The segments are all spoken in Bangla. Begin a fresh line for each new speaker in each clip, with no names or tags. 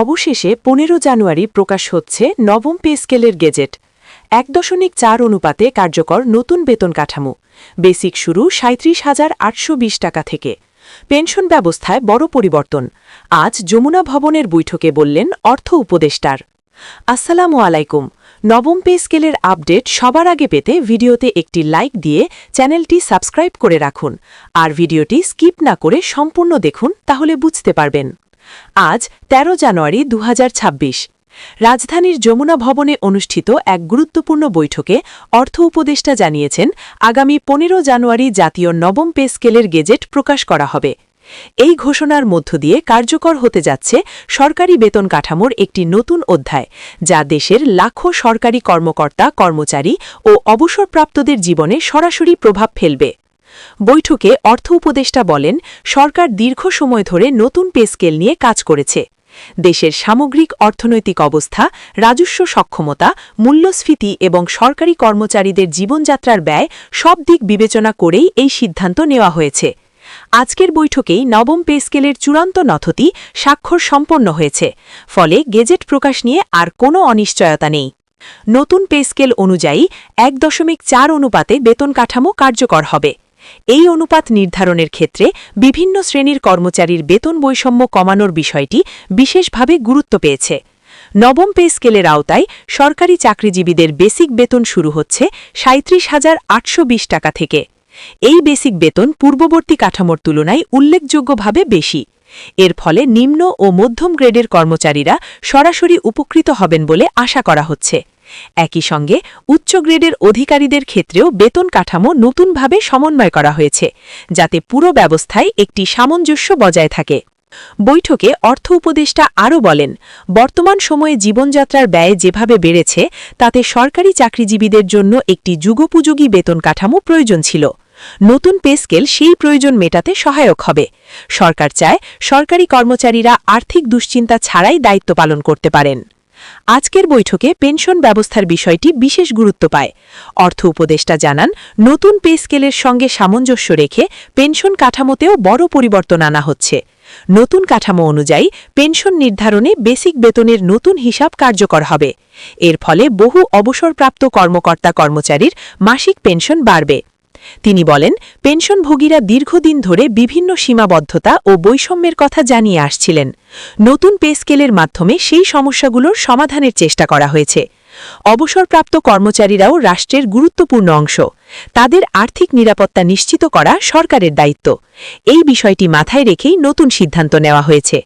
অবশেষে পনেরো জানুয়ারি প্রকাশ হচ্ছে নবম পে স্কেলের গেজেট। এক দশমিক চার অনুপাতে কার্যকর নতুন বেতন কাঠামো। বেসিক শুরু সাঁত্রিশ হাজার আটশো টাকা থেকে। পেনশন ব্যবস্থায় বড় পরিবর্তন। আজ যমুনা ভবনের বৈঠকে বললেন অর্থ উপদেষ্টার। আসসালামু আলাইকুম। নবম পে স্কেলের আপডেট সবার আগে পেতে ভিডিওতে একটি লাইক দিয়ে চ্যানেলটি সাবস্ক্রাইব করে রাখুন। আর ভিডিওটি স্কিপ না করে সম্পূর্ণ দেখুন, তাহলে বুঝতে পারবেন। আজ ১৩ জানুয়ারি দু হাজার ছাব্বিশ। রাজধানীর যমুনা ভবনে অনুষ্ঠিত এক গুরুত্বপূর্ণ বৈঠকে অর্থ উপদেষ্টা জানিয়েছেন, আগামী পনেরো জানুয়ারি জাতীয় নবম পে স্কেলের গেজেট প্রকাশ করা হবে। এই ঘোষণার মধ্য দিয়ে কার্যকর হতে যাচ্ছে সরকারি বেতন কাঠামোর একটি নতুন অধ্যায়, যা দেশের লাখো সরকারি কর্মকর্তা, কর্মচারী ও অবসরপ্রাপ্তদের জীবনে সরাসরি প্রভাব ফেলবে। বৈঠকে অর্থ উপদেষ্টা বলেন, সরকার দীর্ঘ সময় ধরে নতুন পে স্কেল নিয়ে কাজ করেছে। দেশের সামগ্রিক অর্থনৈতিক অবস্থা, রাজস্ব সক্ষমতা, মূল্যস্ফীতি এবং সরকারি কর্মচারীদের জীবনযাত্রার ব্যয় সব দিক বিবেচনা করেই এই সিদ্ধান্ত নেওয়া হয়েছে। আজকের বৈঠকেই নবম পে স্কেলের চূড়ান্ত নথতি স্বাক্ষর সম্পন্ন হয়েছে, ফলে গেজেট প্রকাশ নিয়ে আর কোনো অনিশ্চয়তা নেই। নতুন পে স্কেল অনুযায়ী এক দশমিক চার অনুপাতে বেতন কাঠামো কার্যকর হবে। এই অনুপাত নির্ধারণের ক্ষেত্রে বিভিন্ন শ্রেণির কর্মচারীর বেতন বৈষম্য কমানোর বিষয়টি বিশেষভাবে গুরুত্ব পেয়েছে। নবম পে স্কেলের আওতায় সরকারি চাকরিজীবীদের বেসিক বেতন শুরু হচ্ছে সাঁত্রিশ হাজার আটশো টাকা থেকে। এই বেসিক বেতন পূর্ববর্তী কাঠামোর তুলনায় উল্লেখযোগ্যভাবে বেশি। এর ফলে নিম্ন ও মধ্যম গ্রেডের কর্মচারীরা সরাসরি উপকৃত হবেন বলে আশা করা হচ্ছে। একই সঙ্গে উচ্চ গ্রেডের অধিকারীদের ক্ষেত্রেও বেতন কাঠামো নতুনভাবে সমন্বয় করা হয়েছে, যাতে পুরো ব্যবস্থায় একটি সামঞ্জস্য বজায় থাকে। বৈঠকে অর্থ উপদেষ্টা আরও বলেন, বর্তমান সময়ে জীবনযাত্রার ব্যয় যেভাবে বেড়েছে, তাতে সরকারি চাকরিজীবীদের জন্য একটি যুগোপযোগী বেতন কাঠামো প্রয়োজন ছিল। নতুন পে স্কেল সেই প্রয়োজন মেটাতে সহায়ক হবে। সরকার চায় সরকারি কর্মচারীরা আর্থিক দুশ্চিন্তা ছাড়াই দায়িত্ব পালন করতে পারেন। আজকের বৈঠকে পেনশন ব্যবস্থার বিষয়টি বিশেষ গুরুত্ব পায়। অর্থ উপদেষ্টা জানান, নতুন পে স্কেলের সঙ্গে সামঞ্জস্য রেখে পেনশন কাঠামোতেও বড় পরিবর্তন আনা হচ্ছে। নতুন কাঠামো অনুযায়ী, পেনশন নির্ধারণে বেসিক বেতনের নতুন হিসাব কার্যকর হবে। এর ফলে বহু অবসরপ্রাপ্ত কর্মকর্তা কর্মচারীর মাসিক পেনশন বাড়বে। তিনি বলেন, পেনশনভোগীরা দীর্ঘদিন ধরে বিভিন্ন সীমাবদ্ধতা ও বৈষম্যের কথা জানিয়ে আসছিলেন। নতুন পে স্কেলের মাধ্যমে সেই সমস্যাগুলোর সমাধানের চেষ্টা করা হয়েছে। অবসরপ্রাপ্ত কর্মচারীরাও রাষ্ট্রের গুরুত্বপূর্ণ অংশ। তাদের আর্থিক নিরাপত্তা নিশ্চিত করা সরকারের দায়িত্ব। এই বিষয়টি মাথায় রেখেই নতুন সিদ্ধান্ত নেওয়া হয়েছে।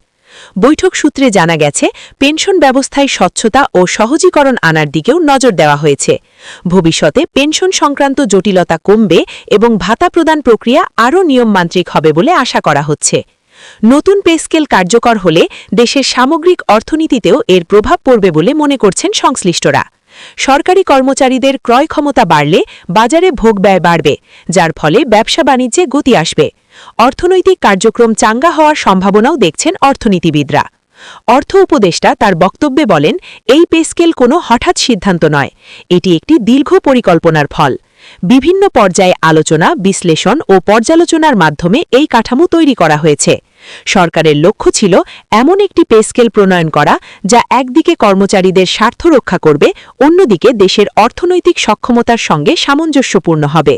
বৈঠক সূত্রে জানা গেছে, পেনশন ব্যবস্থায় স্বচ্ছতা ও সহজীকরণ আনার দিকেও নজর দেওয়া হয়েছে। ভবিষ্যতে পেনশন সংক্রান্ত জটিলতা কমবে এবং ভাতা প্রদান প্রক্রিয়া আরও নিয়মমান্ত্রিক হবে বলে আশা করা হচ্ছে। নতুন পে স্কেল কার্যকর হলে দেশের সামগ্রিক অর্থনীতিতেও এর প্রভাব পড়বে বলে মনে করছেন সংশ্লিষ্টরা। সরকারি কর্মচারীদের ক্রয় ক্ষমতা বাড়লে বাজারে ভোগ ব্যয় বাড়বে, যার ফলে ব্যবসা বাণিজ্যে গতি আসবে। অর্থনৈতিক কার্যক্রম চাঙ্গা হওয়ার সম্ভাবনাও দেখছেন অর্থনীতিবিদরা। অর্থ উপদেষ্টা তার বক্তব্যে বলেন, এই পেস্কেল কোনো হঠাৎ সিদ্ধান্ত নয়, এটি একটি দীর্ঘ পরিকল্পনার ফল। বিভিন্ন পর্যায়ে আলোচনা, বিশ্লেষণ ও পর্যালোচনার মাধ্যমে এই কাঠামো তৈরি করা হয়েছে। সরকারের লক্ষ্য ছিল এমন একটি পেস্কেল প্রণয়ন করা, যা একদিকে কর্মচারীদের স্বার্থ রক্ষা করবে, অন্যদিকে দেশের অর্থনৈতিক সক্ষমতার সঙ্গে সামঞ্জস্যপূর্ণ হবে।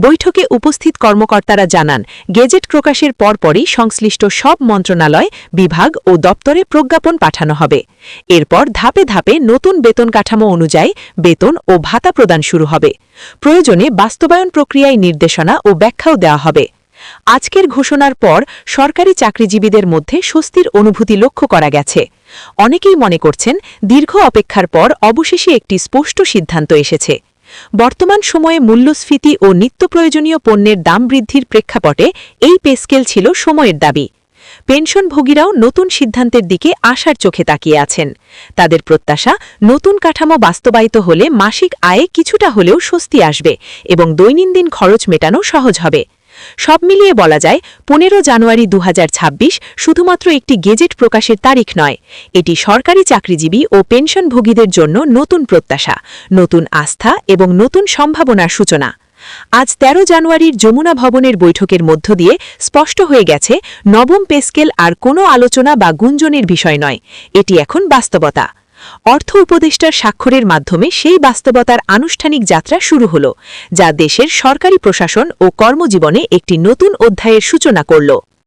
বৈঠকে উপস্থিত কর্মকর্তারা জানান, গেজেট প্রকাশের পরপরই সংশ্লিষ্ট সব মন্ত্রণালয়, বিভাগ ও দপ্তরে প্রজ্ঞাপন পাঠানো হবে। এরপর ধাপে ধাপে নতুন বেতন কাঠামো অনুযায়ী বেতন ও ভাতা প্রদান শুরু হবে। প্রয়োজনে বাস্তবায়ন প্রক্রিয়ায় নির্দেশনা ও ব্যাখ্যাও দেওয়া হবে। আজকের ঘোষণার পর সরকারি চাকরিজীবীদের মধ্যে স্বস্তির অনুভূতি লক্ষ্য করা গেছে। অনেকেই মনে করছেন, দীর্ঘ অপেক্ষার পর অবশেষে একটি স্পষ্ট সিদ্ধান্ত এসেছে। বর্তমান সময়ে মূল্যস্ফীতি ও নিত্য প্রয়োজনীয় পণ্যের দাম বৃদ্ধির প্রেক্ষাপটে এই পেস্কেল ছিল সময়ের দাবি। পেনশনভোগীরাও নতুন সিদ্ধান্তের দিকে আশার চোখে তাকিয়ে আছেন। তাদের প্রত্যাশা, নতুন কাঠামো বাস্তবায়িত হলে মাসিক আয়ে কিছুটা হলেও স্বস্তি আসবে এবং দৈনন্দিন খরচ মেটানো সহজ হবে। সব মিলিয়ে বলা যায়, পনেরো জানুয়ারি দু হাজার ছাব্বিশ শুধুমাত্র একটি গেজেট প্রকাশের তারিখ নয়। এটি সরকারি চাকরিজীবী ও পেনশনভোগীদের জন্য নতুন প্রত্যাশা, নতুন আস্থা এবং নতুন সম্ভাবনার সূচনা। আজ ১৩ জানুয়ারির যমুনা ভবনের বৈঠকের মধ্য দিয়ে স্পষ্ট হয়ে গেছে, নবম পেস্কেল আর কোনো আলোচনা বা গুঞ্জনের বিষয় নয়। এটি এখন বাস্তবতা। অর্থ উপদেষ্টার স্বাক্ষরের মাধ্যমে সেই বাস্তবতার আনুষ্ঠানিক যাত্রা শুরু হল, যা দেশের সরকারি প্রশাসন ও কর্মজীবনে একটি নতুন অধ্যায়ের সূচনা করল।